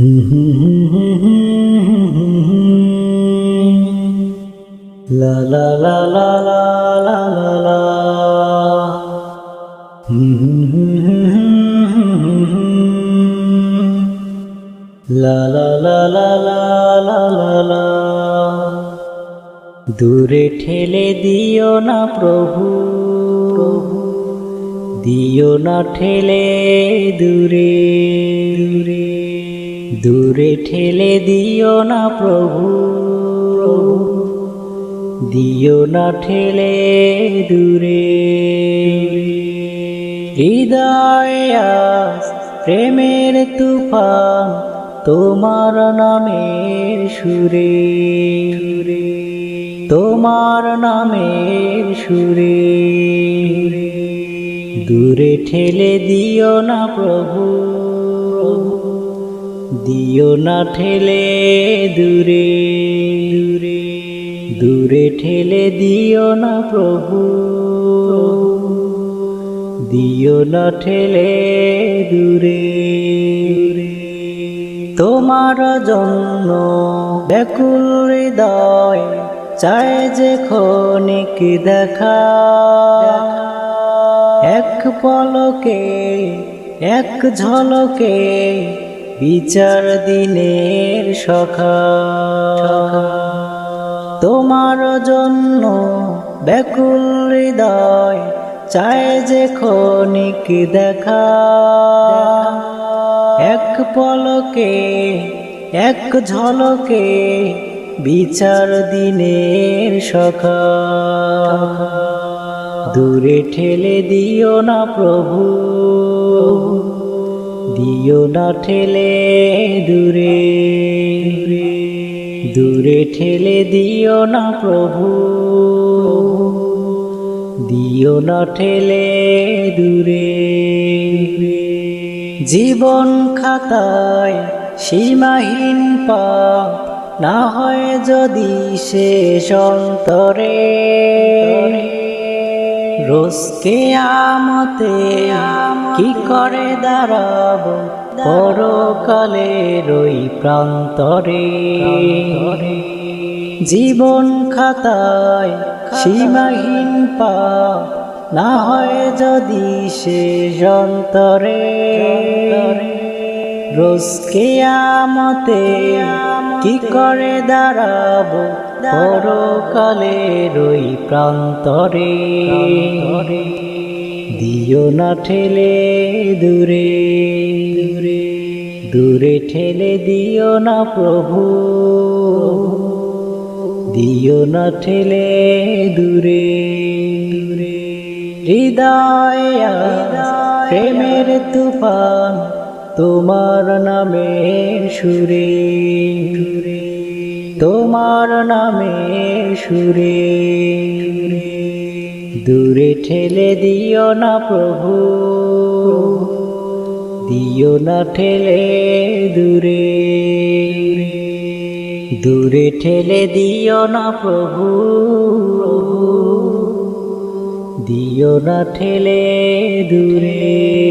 La la la la la la la la. La la la la la la la la. দূরে ঠেলে দিও না প্রভু প্রভু দিও না ঠেলে দূরে দূরে দূরে ঠেলে দিও না প্রভু। দিও না ঠেলে দূরে। হৃদয় প্রেমের তুফান, তোমার নামের সুরে। তোমার নামের সুরে। দূরে ঠেলে দিও না প্রভু। দিও না ঠেলে দূরে দূরে। দূরে ঠেলে দিও না প্রভু। দিও না ঠেলে দূরে। তোমার জন্য ব্যাকুল হৃদয় চায় যে ক্ষণিক দেখা। এক পলকে এক ঝলকে বিচার দিনের সখা। তোমার জন্য ব্যাকুল হৃদয় চায় যে ক্ষণিক দেখা। এক পলকে, এক ঝলকে বিচার দিনের সখা। দূরে ঠেলে দিও না প্রভু। দিও না ঠেলে দূরে। দূরে ঠেলে দিও না প্রভু। দিও না ঠেলে দূরে। জীবন খাতায় সীমাহীন পাপ না হয় যদি শেষ অন্তরে। রোজকে আমতে কি করে দাঁড়াব? পরকালে রই প্রান্তরে। জীবন খাতায় সীমাহীন পা না হয় যদি সে অন্তরে রোজকে আমতে কি করে দাঁড়াব? পরকালে রই প্রান্তরে দিও না ঠেলে দূরে দূরে দূরে ঠেলে দিও না প্রভু, দিও না ঠেলে দূরে দূরে হৃদয় প্রেমের তুফান তোমার নামের সুরে সুরে। তোমার নামে সুরে। দূরে ঠেলে দিও না প্রভু, দিও না ঠেলে দূরে। দূরে ঠেলে দিও না প্রভু, দিও না ঠেলে দূরে।